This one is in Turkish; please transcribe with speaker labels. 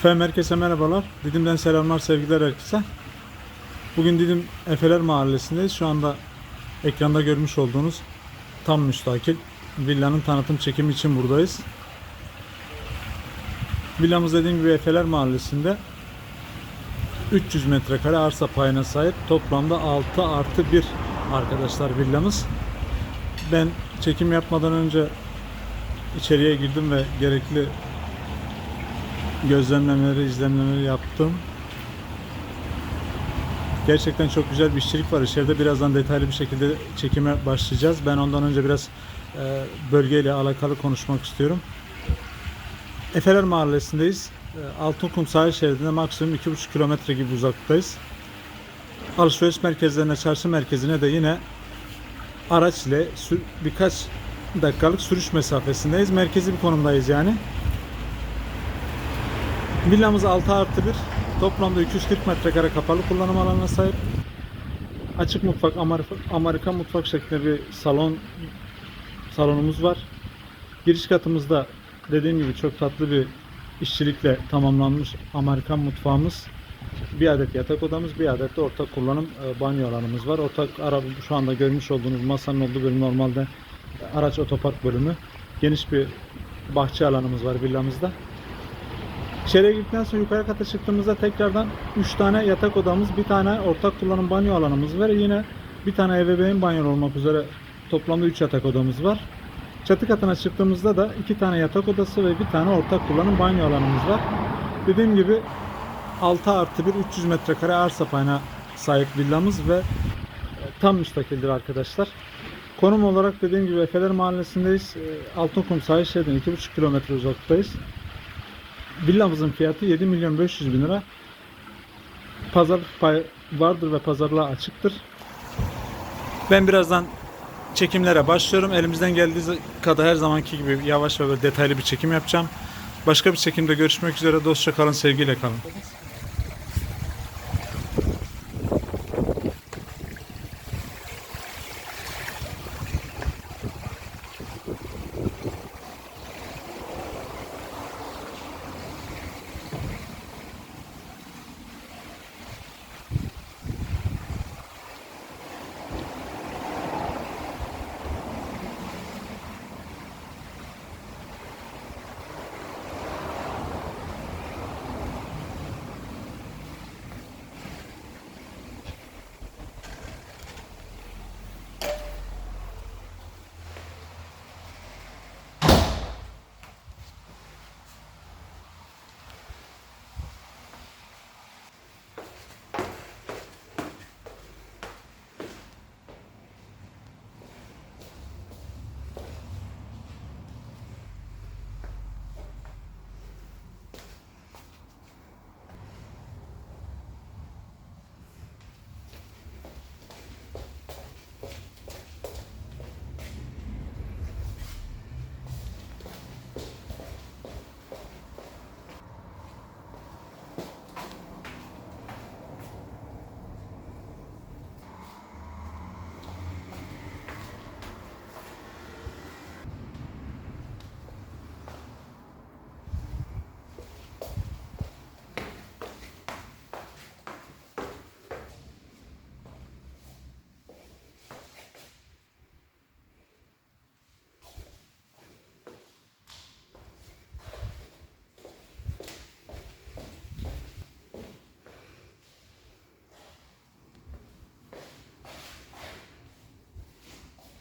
Speaker 1: Efendim herkese merhabalar. Didim'den selamlar, sevgiler herkese. Bugün Didim Efeler Mahallesi'ndeyiz. Şu anda ekranda görmüş olduğunuz tam müstakil villanın tanıtım çekimi için buradayız. Villamız dediğim gibi Efeler Mahallesi'nde 300 metrekare arsa payına sahip. Toplamda 6 artı 1 arkadaşlar villamız. Ben çekim yapmadan önce içeriye girdim ve gerekli gözlemlemeleri, izlemlemeleri yaptım. Gerçekten çok güzel bir işçilik var. İçeride birazdan detaylı bir şekilde çekime başlayacağız. Ben ondan önce biraz e, bölgeyle alakalı konuşmak istiyorum. Efeler Mahallesi'ndeyiz. E, Altınkum sahil şeridinde maksimum 2,5 kilometre gibi uzaktayız. Alışveriş merkezlerine, çarşı merkezine de yine araç ile birkaç dakikalık sürüş mesafesindeyiz. Merkezi bir konumdayız yani. Villamız 6 artı 1. Toplamda 240 metrekare kapalı kullanım alanına sahip. Açık mutfak, Amerika, Amerikan mutfak şeklinde bir salon salonumuz var. Giriş katımızda dediğim gibi çok tatlı bir işçilikle tamamlanmış Amerikan mutfağımız. Bir adet yatak odamız, bir adet de ortak kullanım e, banyo alanımız var. Ortak ara şu anda görmüş olduğunuz masanın olduğu bölüm normalde araç otopark bölümü. Geniş bir bahçe alanımız var villamızda. İçeriye girdikten sonra yukarı kata çıktığımızda tekrardan 3 tane yatak odamız, bir tane ortak kullanım banyo alanımız var. Yine bir tane ebeveyn banyo olmak üzere toplamda 3 yatak odamız var. Çatı katına çıktığımızda da 2 tane yatak odası ve bir tane ortak kullanım banyo alanımız var. Dediğim gibi 6 artı 1 300 metrekare arsa payına sahip villamız ve tam müstakildir arkadaşlar. Konum olarak dediğim gibi Efeler Mahallesi'ndeyiz. E, Altınkum sahil şeridinden 2,5 kilometre uzaktayız. Villamızın fiyatı 7 milyon 500 bin lira. Pazar pay vardır ve pazarlığa açıktır. Ben birazdan çekimlere başlıyorum. Elimizden geldiği kadar her zamanki gibi yavaş ve detaylı bir çekim yapacağım. Başka bir çekimde görüşmek üzere. Dostça kalın, sevgiyle kalın.